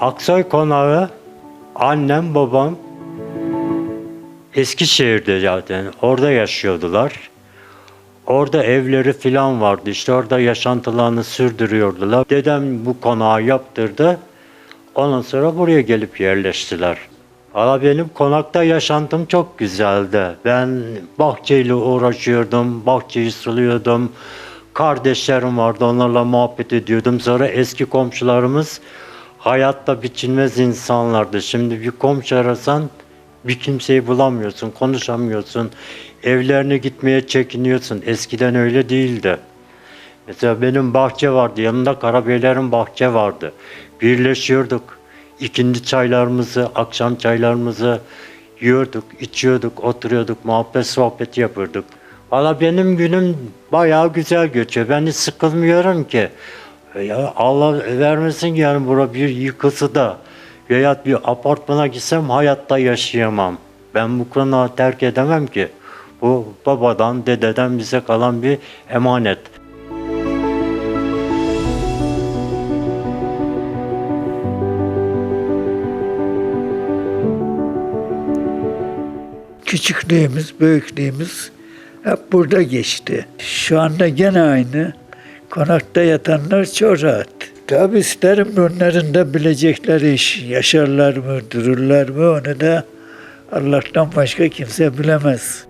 Aksoy Konağı annem babam Eskişehir'de zaten orada yaşıyordular. Orada evleri filan vardı işte orada yaşantılarını sürdürüyordular. Dedem bu konağı yaptırdı. Ondan sonra buraya gelip yerleştiler. Valla benim konakta yaşantım çok güzeldi. Ben bahçeyle uğraşıyordum, bahçeyi suluyordum. Kardeşlerim vardı, onlarla muhabbet ediyordum. Sonra eski komşularımız hayatta biçilmez insanlardı. Şimdi bir komşu arasan bir kimseyi bulamıyorsun, konuşamıyorsun. Evlerine gitmeye çekiniyorsun. Eskiden öyle değildi. Mesela benim bahçe vardı, yanında Karabeylerin bahçe vardı. Birleşiyorduk. İkindi çaylarımızı, akşam çaylarımızı yiyorduk, içiyorduk, oturuyorduk, muhabbet sohbet yapıyorduk. Valla benim günüm bayağı güzel geçiyor. Ben hiç sıkılmıyorum ki. Ya Allah vermesin yani bura bir yıkısı da veya bir apartmana gitsem hayatta yaşayamam. Ben bu konağı terk edemem ki. Bu babadan, dededen bize kalan bir emanet. Küçüklüğümüz, büyüklüğümüz hep burada geçti. Şu anda gene aynı. Konakta yatanlar çok rahat. Tabi isterim bunların da bilecekleri iş. Yaşarlar mı, dururlar mı onu da Allah'tan başka kimse bilemez.